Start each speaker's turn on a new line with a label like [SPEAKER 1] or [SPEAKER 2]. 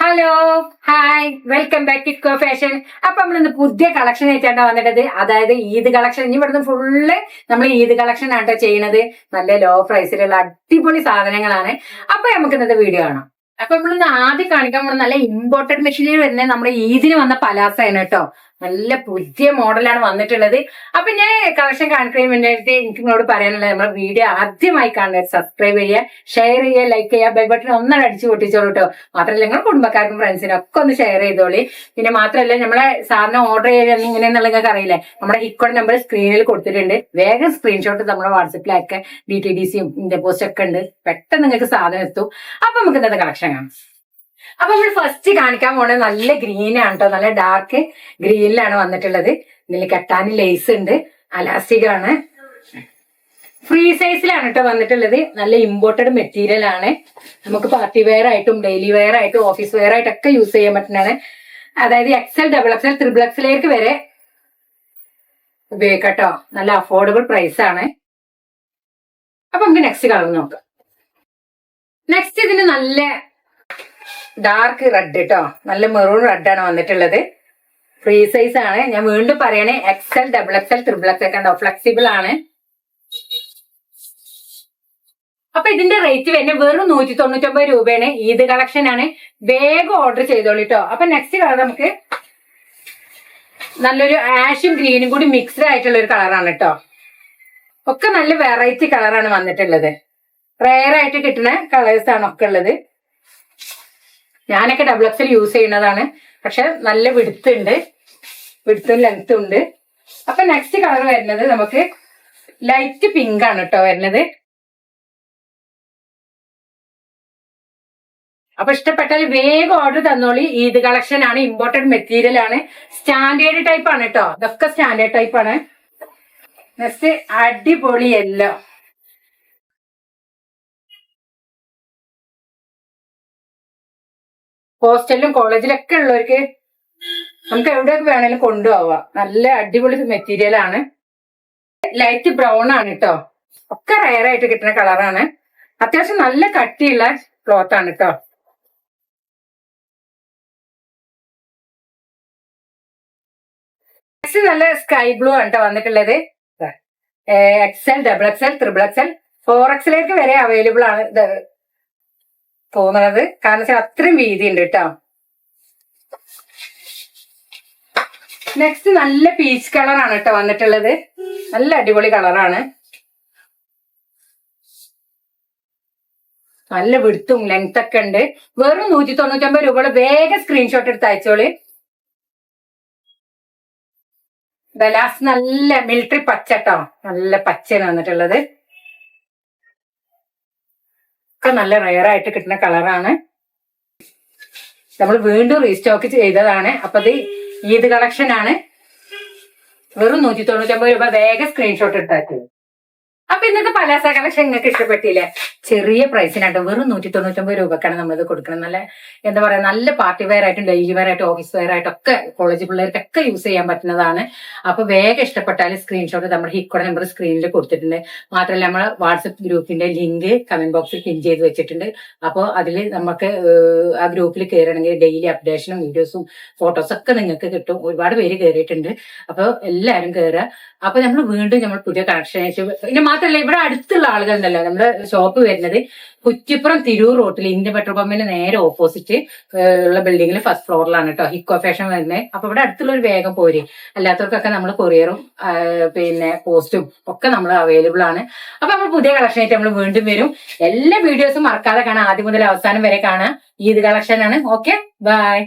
[SPEAKER 1] Hello hi welcome back Eco Fashion അപ്പൊ നമ്മൾ ഇന്ന് പുതിയ കളക്ഷൻ ആയിട്ടാണ് വന്നിട്ടത്. അതായത് ഈദ് കളക്ഷൻ ഇനി ഇവിടുന്ന് ഫുള്ള് നമ്മൾ ഈദ് കളക്ഷൻ ആണ് ട്ടോ ചെയ്യണത് നല്ല ലോ പ്രൈസിലുള്ള അടിപൊളി സാധനങ്ങളാണ്. അപ്പൊ നമുക്ക് ഇന്നത്തെ വീഡിയോ കാണാം. അപ്പൊ നമ്മൾ ഇന്ന് ആദ്യം കാണിക്കാൻ നല്ല ഇമ്പോർട്ടന്റ് മെഷീനിൽ വരുന്നത് നമ്മുടെ ഈദിന് വന്ന പലാസയാണ് കേട്ടോ നല്ല പുതിയ മോഡലാണ് വന്നിട്ടുള്ളത്. അപ്പൊ ഞാൻ കളക്ഷൻ കാണിക്കുന്നതിന് മുന്നേറ്റ് എനിക്ക് നിങ്ങളോട് പറയാനുള്ളത് നമ്മുടെ വീഡിയോ ആദ്യമായി കാണുന്നത് സബ്സ്ക്രൈബ് ചെയ്യുക ഷെയർ ചെയ്യുക ലൈക്ക് ചെയ്യുക ബെൽ ബട്ടൺ ഒന്നാണ് അടിച്ചു പൊട്ടിച്ചോളൂ കേട്ടോ മാത്രമല്ല നിങ്ങൾ കുടുംബക്കാർക്കും ഫ്രണ്ട്സിനും ഒക്കെ ഒന്ന് ഷെയർ ചെയ്തോളി. പിന്നെ മാത്രമല്ല നമ്മളെ സാറിന് ഓർഡർ ചെയ്യാൻ ഇങ്ങനെയെന്നുള്ള നിങ്ങൾക്ക് അറിയില്ലേ? നമ്മുടെ ഹിക്കോഡ് നമ്പർ സ്ക്രീനിൽ കൊടുത്തിട്ടുണ്ട്. വേഗം സ്ക്രീൻഷോട്ട് നമ്മുടെ വാട്സപ്പിലൊക്കെ ഡി ടി ഡി സിയും പോസ്റ്റ് ഒക്കെ ഉണ്ട്. പെട്ടെന്ന് നിങ്ങൾക്ക് സാധനം എത്തും. അപ്പൊ നമുക്ക് ഇന്നത്തെ കളക്ഷൻ കാണാം. അപ്പൊ നമ്മൾ ഫസ്റ്റ് കാണിക്കാൻ പോണത് നല്ല ഗ്രീൻ ആണ് കേട്ടോ നല്ല ഡാർക്ക് ഗ്രീനിലാണ് വന്നിട്ടുള്ളത്. ഇതിൽ കെട്ടാൻ ലേസ് ഉണ്ട്. അലാസ്റ്റിക് ആണ്. ഫ്രീ സൈസിലാണ് കേട്ടോ വന്നിട്ടുള്ളത്. നല്ല ഇമ്പോർട്ടഡ് മെറ്റീരിയൽ ആണ്. നമുക്ക് പാർട്ടി വെയർ ആയിട്ടും ഡെയിലി വെയർ ആയിട്ടും ഓഫീസ് വെയർ ആയിട്ടൊക്കെ യൂസ് ചെയ്യാൻ പറ്റുന്നതാണ്. അതായത് എക്സൽ ഡബിൾ എക്സൽ ത്രിബിൾ എക്സലേക്ക് വരെ ഉപയോഗിക്കട്ടോ നല്ല അഫോർഡബിൾ പ്രൈസ് ആണ്. അപ്പൊ നമുക്ക് നെക്സ്റ്റ് കളർ നോക്കാം. നെക്സ്റ്റ് ഇതിന് നല്ല ഡാർക്ക് റെഡ് കേട്ടോ നല്ല മെറൂൺ റെഡ് ആണ് വന്നിട്ടുള്ളത്. ഫ്രീ സൈസ് ആണ്. ഞാൻ വീണ്ടും പറയണേ XL double XL triple XL കണ്ടോ ഫ്ലെക്സിബിൾ ആണ്. അപ്പൊ ഇതിന്റെ റേറ്റ് വരുന്നത് വെറും നൂറ്റി തൊണ്ണൂറ്റൊമ്പത് രൂപയാണ്. ഈദ് കളക്ഷൻ ആണ്. വേഗം ഓർഡർ ചെയ്തോളൂ കേട്ടോ അപ്പൊ നെക്സ്റ്റ് കളർ നമുക്ക് നല്ലൊരു ആഷും ഗ്രീനും കൂടി മിക്സ്ഡ് ആയിട്ടുള്ള ഒരു കളറാണ് കേട്ടോ ഒക്കെ നല്ല വെറൈറ്റി കളറാണ് വന്നിട്ടുള്ളത്. റയർ ആയിട്ട് കിട്ടുന്ന കളേഴ്സ് ആണ് ഒക്കെ ഉള്ളത്. ഞാനൊക്കെ ഡബിൾ എക്സൽ യൂസ് ചെയ്യുന്നതാണ്. പക്ഷെ നല്ല വിടുത്തുണ്ട്. വിടുത്തും ലെങ്ത്തും ഉണ്ട്. അപ്പൊ നെക്സ്റ്റ് കളർ വരുന്നത് നമുക്ക് ലൈറ്റ് പിങ്ക് ആണ് കേട്ടോ വരുന്നത്. അപ്പൊ ഇഷ്ടപ്പെട്ടാൽ വേഗം ഓർഡർ തന്നോളി. ഈദ് കളക്ഷൻ ആണ് ഇമ്പോർട്ടന്റ് മെറ്റീരിയൽ ആണ്. സ്റ്റാൻഡേർഡ് ടൈപ്പ് ആണ് കേട്ടോ ഇതൊക്കെ സ്റ്റാൻഡേർഡ് ടൈപ്പ് ആണ്. നെക്സ്റ്റ് അടിപൊളി യെല്ലോ ഹോസ്റ്റലിലും കോളേജിലൊക്കെ ഉള്ളവർക്ക് നമുക്ക് എവിടെയൊക്കെ വേണേലും കൊണ്ടുപോവാം. നല്ല അടിപൊളി മെറ്റീരിയൽ ആണ്. ലൈറ്റ് ബ്രൗൺ ആണ് കേട്ടോ ഒക്കെ റയർ ആയിട്ട് കിട്ടുന്ന കളറാണ് അത്യാവശ്യം നല്ല കട്ടിയുള്ള ക്ലോത്ത് ആണ് കേട്ടോ നല്ല സ്കൈ ബ്ലൂ ആണ് കേട്ടോ വന്നിട്ടുള്ളത്. XL double XL triple XL four എക്സലേക്ക് വരെ അവൈലബിൾ ആണ് ഇത് തോന്നുന്നത് കാരണം വെച്ചാൽ അത്രയും വീതി ഉണ്ട് കേട്ടോ നെക്സ്റ്റ് നല്ല പീച്ച് കളറാണ് കേട്ടോ വന്നിട്ടുള്ളത്. നല്ല അടിപൊളി കളറാണ് നല്ല വിടുത്തും ലെങ്ത് ഒക്കെ ഉണ്ട്. വെറും നൂറ്റി തൊണ്ണൂറ്റൊമ്പത് രൂപയുടെ വേഗം സ്ക്രീൻഷോട്ട് എടുത്ത് അയച്ചോളി. ബലാസ് നല്ല മിലിറ്ററി പച്ച കേട്ടോ നല്ല പച്ചയാണ് വന്നിട്ടുള്ളത്. നല്ല റയർ ആയിട്ട് കിട്ടുന്ന കളറാണ് നമ്മൾ വീണ്ടും റീസ്റ്റോക്ക് ചെയ്തതാണ്. അപ്പൊ ഇത് ഈദ് കളക്ഷൻ ആണ്. വെറും നൂറ്റി തൊണ്ണൂറ്റൊമ്പത് രൂപ വേഗം സ്ക്രീൻഷോട്ട് എടുത്താക്കിയത് അപ്പൊ ഇന്നത്തെ പലാസ കളക്ഷൻ നിങ്ങൾക്ക് ഇഷ്ടപ്പെട്ടില്ലേ? ചെറിയ പ്രൈസിനായിട്ട് വെറും നൂറ്റി തൊണ്ണൂറ്റൊമ്പത് രൂപക്കാണ് നമ്മളിത് കൊടുക്കുന്നത്. നല്ല എന്താ പറയുക നല്ല പാർട്ടി വെയർ ആയിട്ടും ഡെയിലി വെയർ ആയിട്ടും ഓഫീസ് വെയർ ആയിട്ടും ഒക്കെ കോളേജ് പിള്ളേർക്കൊക്കെ യൂസ് ചെയ്യാൻ പറ്റുന്നതാണ്. അപ്പൊ വേഗം ഇഷ്ടപ്പെട്ടാൽ സ്ക്രീൻഷോട്ട് നമ്മുടെ ഹിക്കോടെ നമ്പർ സ്ക്രീനിൽ കൊടുത്തിട്ടുണ്ട്. മാത്രമല്ല നമ്മൾ വാട്സപ്പ് ഗ്രൂപ്പിന്റെ ലിങ്ക് കമന്റ് ബോക്സിൽ പിൻ ചെയ്ത് വെച്ചിട്ടുണ്ട്. അപ്പോൾ അതിൽ നമുക്ക് ആ ഗ്രൂപ്പിൽ കയറണമെങ്കിൽ ഡെയിലി അപ്ഡേഷനും വീഡിയോസും ഫോട്ടോസും ഒക്കെ നിങ്ങൾക്ക് കിട്ടും. ഒരുപാട് പേര് കയറിയിട്ടുണ്ട് അപ്പോൾ എല്ലാവരും കയറുക അപ്പൊ നമ്മൾ വീണ്ടും നമ്മൾ പുതിയ കണക്ഷൻ പിന്നെ മാത്രമല്ല ഇവിടെ അടുത്തുള്ള ആളുകൾ ഉണ്ടല്ലോ നമ്മുടെ ഷോപ്പ് വരുന്നത്. കുറ്റിപ്പുറം തിരൂർ റോട്ടിൽ ഇന്ത്യൻ പെട്രോൾ പമ്പിന് നേരെ ഓപ്പോസിറ്റ് ഉള്ള ബിൽഡിംഗിൽ ഫസ്റ്റ് ഫ്ലോറിലാണ് കേട്ടോ ഇക്കോ ഫാഷൻ വരുന്നത് അപ്പൊ ഇവിടെ അടുത്തുള്ള ഒരു വേഗം പോരെ. അല്ലാത്തവർക്കൊക്കെ നമ്മൾ കൊറിയറും പിന്നെ പോസ്റ്റും ഒക്കെ നമ്മൾ അവൈലബിൾ ആണ്. അപ്പൊ നമ്മൾ പുതിയ കളക്ഷൻ ആയിട്ട് നമ്മൾ വീണ്ടും വരും. എല്ലാ വീഡിയോസും മറക്കാതെ കാണാം. ആദ്യം മുതൽ അവസാനം വരെ കാണാം. ഈ കളക്ഷൻ ആണ്. Okay bye